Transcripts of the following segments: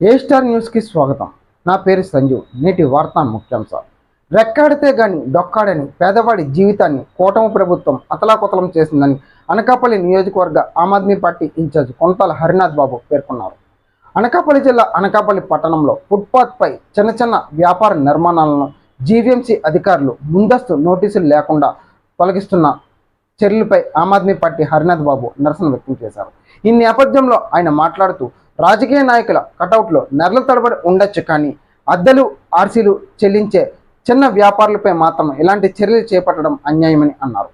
ఏ star న్యూస్కి స్వాగతం నా పేరు సంజు నేటి వార్తా ముఖ్యాంశాలు రెక్కాడితే గాని డొక్కాడని పేదవాడి జీవితాన్ని కూటమి ప్రభుత్వం అతలాకుతలం చేసిందని అనకాపల్లి నియోజకవర్గ ఆమ్ ఆద్మీ పార్టీ ఇన్ఛార్జ్ కొంతాల హరినాథ్ బాబు పేర్కొన్నారు. అనకాపల్లి జిల్లా అనకాపల్లి పట్టణంలో ఫుట్పాత్పై చిన్న చిన్న వ్యాపార నిర్మాణాలను జీవీఎంసీ అధికారులు ముందస్తు నోటీసులు లేకుండా తొలగిస్తున్న చర్యలపై ఆమ్ ఆద్మీ పార్టీ హరినాథ్ బాబు నిరసన వ్యక్తం చేశారు. ఈ నేపథ్యంలో ఆయన మాట్లాడుతూ రాజకీయ నాయకుల కటౌట్లో నెరల తడబడి ఉండొచ్చు కానీ అద్దెలు ఆర్సీలు చెల్లించే చిన్న వ్యాపారులపై మాత్రం ఇలాంటి చర్యలు చేపట్టడం అన్యాయమని అన్నారు.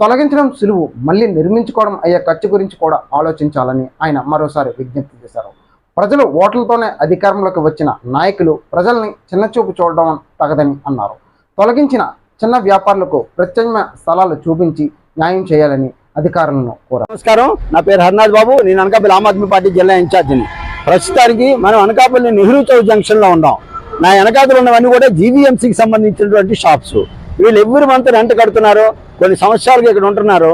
తొలగించడం సులువు మళ్ళీ నిర్మించుకోవడం అయ్యే ఖర్చు గురించి కూడా ఆలోచించాలని ఆయన మరోసారి విజ్ఞప్తి చేశారు. ప్రజలు ఓట్లతోనే అధికారంలోకి వచ్చిన నాయకులు ప్రజల్ని చిన్నచూపు చూడడం తగదని అన్నారు. తొలగించిన చిన్న వ్యాపారులకు ప్రత్యామ్నాయ స్థలాలు చూపించి న్యాయం చేయాలని అధికారులను కోరారు. నమస్కారం. నా పేరు హరినాథ్ బాబు. నేను అనకాపల్లి ఆమ్ ఆద్మీ పార్టీ జిల్లా ఇన్ఛార్జిని. ప్రస్తుతానికి మనం అనకాపల్లి నెహ్రూ చౌక్ జంక్షన్లో ఉన్నాం. నా వెనకాతలు ఉన్నవన్నీ కూడా జీవీఎంసీకి సంబంధించినటువంటి షాప్స్ వీళ్ళు ఎవరి మంత్ రెంట్ కడుతున్నారు? కొన్ని సంవత్సరాలుగా ఇక్కడ ఉంటున్నారు.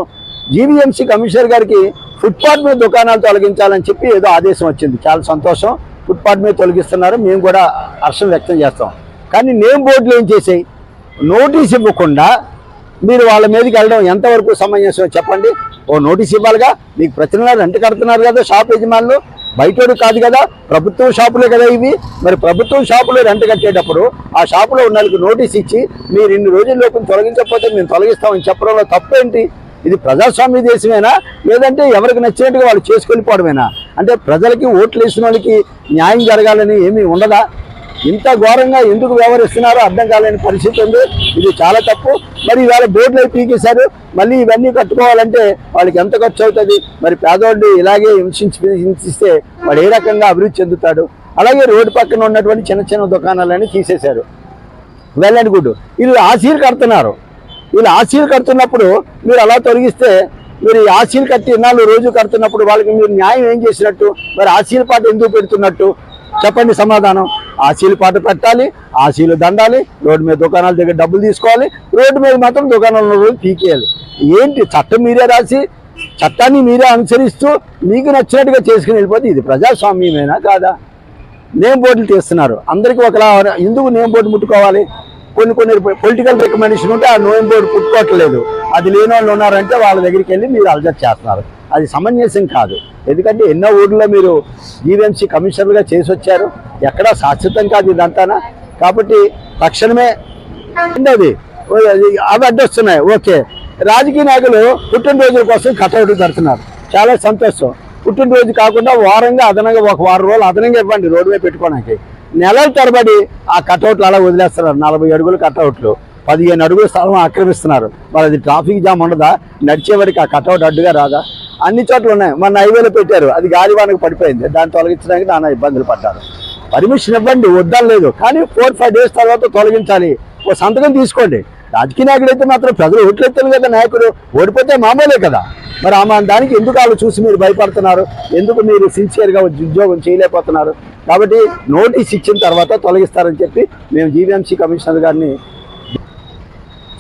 జీవీఎంసీ కమిషనర్ గారికి ఫుట్పాత్ మీద దుకాణాలు తొలగించాలని చెప్పి ఏదో ఆదేశం వచ్చింది. చాలా సంతోషం. ఫుట్పాత్ మీద తొలగిస్తున్నారు. మేము కూడా హర్షం వ్యక్తం చేస్తాం. కానీ నేమ్ బోర్డులు ఏం చేసాయి? నోటీస్ ఇవ్వకుండా మీరు వాళ్ళ మీదకి వెళ్ళడం ఎంతవరకు సమంజసం చెప్పండి. ఓ నోటీస్ ఇవ్వాలిగా. మీకు ప్రతి నెల రెంట్ కడుతున్నారు కదా షాప్ యజమానులు. బయటోడు కాదు కదా ప్రభుత్వం షాపులే కదా ఇవి. మరి ప్రభుత్వం షాపులో రెంట్ కట్టేటప్పుడు ఆ షాపులో ఉన్న నోటీస్ ఇచ్చి మీరు ఇన్ని రోజుల లోపల తొలగించకపోతే మేము తొలగిస్తామని చెప్పడంలో తప్పేంటి? ఇది ప్రజాస్వామ్య దేశమేనా? లేదంటే ఎవరికి నచ్చినట్టుగా వాళ్ళు చేసుకెళ్ళిపోవడమేనా? అంటే ప్రజలకి ఓట్లు వేసిన వాళ్ళకి న్యాయం జరగాలని ఏమీ ఉండదా? ఇంత ఘోరంగా ఎందుకు వ్యవహరిస్తున్నారో అర్థం కాలేని పరిస్థితి ఉంది. ఇది చాలా తప్పు. మరి ఇవాళ బోర్డులో పీకేశారు. మళ్ళీ ఇవన్నీ కట్టుకోవాలంటే వాళ్ళకి ఎంత ఖర్చు అవుతుంది? మరి పేదవాళ్ళు ఇలాగే హింసించి హింసిస్తే వాడు ఏ రకంగా అభివృద్ధి చెందుతాడు? అలాగే రోడ్డు పక్కన ఉన్నటువంటి చిన్న చిన్న దుకాణాలన్నీ తీసేశారు. వెల్ అండ్ గుడ్ వీళ్ళు ఆశీలు కడుతున్నారు. వీళ్ళు ఆశీలు కడుతున్నప్పుడు మీరు అలా తొలగిస్తే మీరు ఈ ఆశీలు కట్టి ఇన్నాళ్ళు రోజు కడుతున్నప్పుడు వాళ్ళకి మీరు న్యాయం ఏం చేసినట్టు? మరి ఆశీల పాటు ఎందుకు పెడుతున్నట్టు? చెప్పండి సమాధానం. ఆశీలు పాట పెట్టాలి ఆశీలు దండాలి రోడ్డు మీద దుకాణాల దగ్గర డబ్బులు తీసుకోవాలి రోడ్డు మీద మాత్రం దుకాణాల రోజు పీకేయాలి. ఏంటి చట్టం మీరే రాసి చట్టాన్ని మీరే అనుసరిస్తూ మీకు నచ్చినట్టుగా చేసుకుని వెళ్ళిపోతే ఇది ప్రజాస్వామ్యమేనా కాదా? నేమ్ బోర్డులు తీస్తున్నారు. అందరికీ ఒకలా ఎందుకు నేమ్ బోర్డు ముట్టుకోవాలి? కొన్ని కొన్ని పొలిటికల్ రికమెండేషన్ ఉంటే ఆ నేమ్ బోర్డు పుట్టుకోవట్లేదు అది లేని వాళ్ళు ఉన్నారంటే వాళ్ళ దగ్గరికి వెళ్ళి మీరు అల్జర్ చేస్తున్నారు. అది సమంజసం కాదు. ఎందుకంటే ఎన్నో ఊర్లో మీరు జీవీఎంసీ కమిషనర్గా చేసి వచ్చారు ఎక్కడా శాశ్వతం కాదు ఇదంతానా? కాబట్టి తక్షణమే ఉండేది. అవి అడ్డొస్తున్నాయి. ఓకే. రాజకీయ నాయకులు పుట్టినరోజుల కోసం కట్టౌట్లు పెడుతున్నారు చాలా సంతోషం. పుట్టినరోజు కాకుండా వారంగా అదనంగా ఒక వారం రోజులు అదనంగా ఇవ్వండి రోడ్డు మీద పెట్టుకోవడానికి. నెలల తరబడి ఆ కటౌట్లు అలా వదిలేస్తున్నారు. నలభై అడుగులు కటౌట్లు పదిహేను అడుగుల స్థలం ఆక్రమిస్తున్నారు. మరి అది ట్రాఫిక్ జామ్ ఉండదా? నడిచే వరకు ఆ కటౌట్ అడ్డుగా రాదా? అన్ని చోట్ల ఉన్నాయి. మన హైవేలో పెట్టారు. అది గాలివానకు పడిపోయింది. దాన్ని తొలగించడానికి నానా ఇబ్బందులు పడ్డారు. పర్మిషన్ ఇవ్వండి వద్దాం లేదు. కానీ ఫోర్ ఫైవ్ డేస్ తర్వాత తొలగించాలి. ఓ సంతకం తీసుకోండి. రాజకీయ నాయకుడు అయితే మాత్రం ప్రజలు ఓట్లు ఎత్తారు కదా నాయకుడు ఓడిపోతే మామూలే కదా. మరి ఆమె దానికి ఎందుకు వాళ్ళు చూసి మీరు భయపడుతున్నారు? ఎందుకు మీరు సిన్సియర్గా ఉద్యోగం చేయలేకపోతున్నారు? కాబట్టి నోటీస్ ఇచ్చిన తర్వాత తొలగిస్తారని చెప్పి మేము జీవీఎంసీ కమిషనర్ గారిని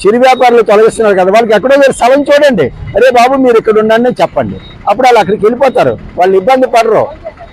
చిరు వ్యాపారులు తొలగిస్తున్నారు కదా. వాళ్ళకి ఎక్కడో మీరు స్థలం చూడండి. అరే బాబు మీరు ఇక్కడ ఉండండి చెప్పండి. అప్పుడు వాళ్ళు అక్కడికి వెళ్ళిపోతారు. వాళ్ళు ఇబ్బంది పడరు.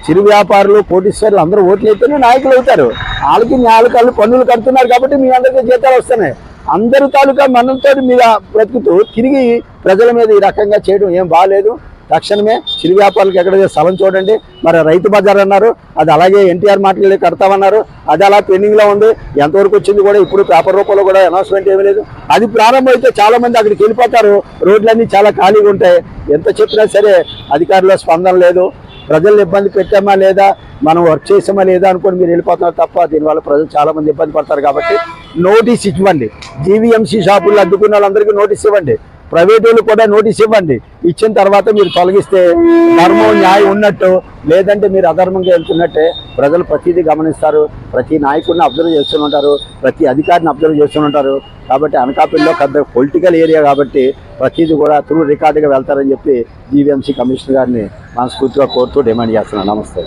చిరు వ్యాపారులు కోటీశ్వరులు అందరూ ఓట్లు అయితేనే నాయకులు అవుతారు. వాళ్ళకి నాలుగు పన్నులు కడుతున్నారు కాబట్టి మీ అందరికీ జీతాలు వస్తున్నాయి. అందరి తాలూకా మనంతో మీద బ్రతుకుతూ తిరిగి ప్రజల మీద ఈ రకంగా చేయడం ఏం బాగాలేదు. తక్షణమే చిరు వ్యాపారులకు ఎక్కడ స్థలం చూడండి. మరి రైతు బజార్ అన్నారు అది అలాగే ఎన్టీఆర్ మాటలు కడతామన్నారు. అది అలా పెండింగ్లో ఉంది. ఎంతవరకు వచ్చింది కూడా ఇప్పుడు పేపర్ రూపంలో కూడా అనౌన్స్మెంట్ ఏమీ లేదు. అది ప్రారంభం అయితే చాలా మంది అక్కడికి వెళ్ళిపోతారు. రోడ్లన్నీ చాలా ఖాళీగా ఉంటాయి. ఎంత చెప్పినా సరే అధికారుల స్పందన లేదు. ప్రజల్ని ఇబ్బంది పెట్టామా లేదా మనం వర్క్ చేసామా లేదా అనుకొని మీరు వెళ్ళిపోతున్నారు తప్ప దీనివల్ల ప్రజలు చాలామంది ఇబ్బంది పడతారు కాబట్టి నోటీస్ ఇవ్వండి. జీవీఎంసీ షాపుల్లో అడ్డుకున్న వాళ్ళందరికీ నోటీస్ ఇవ్వండి. ప్రైవేటులు కూడా నోటీస్ ఇవ్వండి. ఇచ్చిన తర్వాత మీరు తొలగిస్తే ధర్మం న్యాయం ఉన్నట్టు లేదంటే మీరు అధర్మంగా వెళ్తున్నట్టే ప్రజలు ప్రతిదీ గమనిస్తారు. ప్రతి నాయకుడిని అబ్జర్వ్ చేస్తూ ఉంటారు. ప్రతి అధికారిని అబ్జర్వ్ చేస్తూ ఉంటారు. కాబట్టి అనకాపల్లిలో పెద్ద పొలిటికల్ ఏరియా కాబట్టి ప్రతిదీ కూడా త్రూ రికార్డుగా వెళ్తారని చెప్పి జీవీఎంసీ కమిషనర్ గారిని మనస్ఫూర్తిగా కోరుతూ డిమాండ్ చేస్తున్నాను. నమస్తే.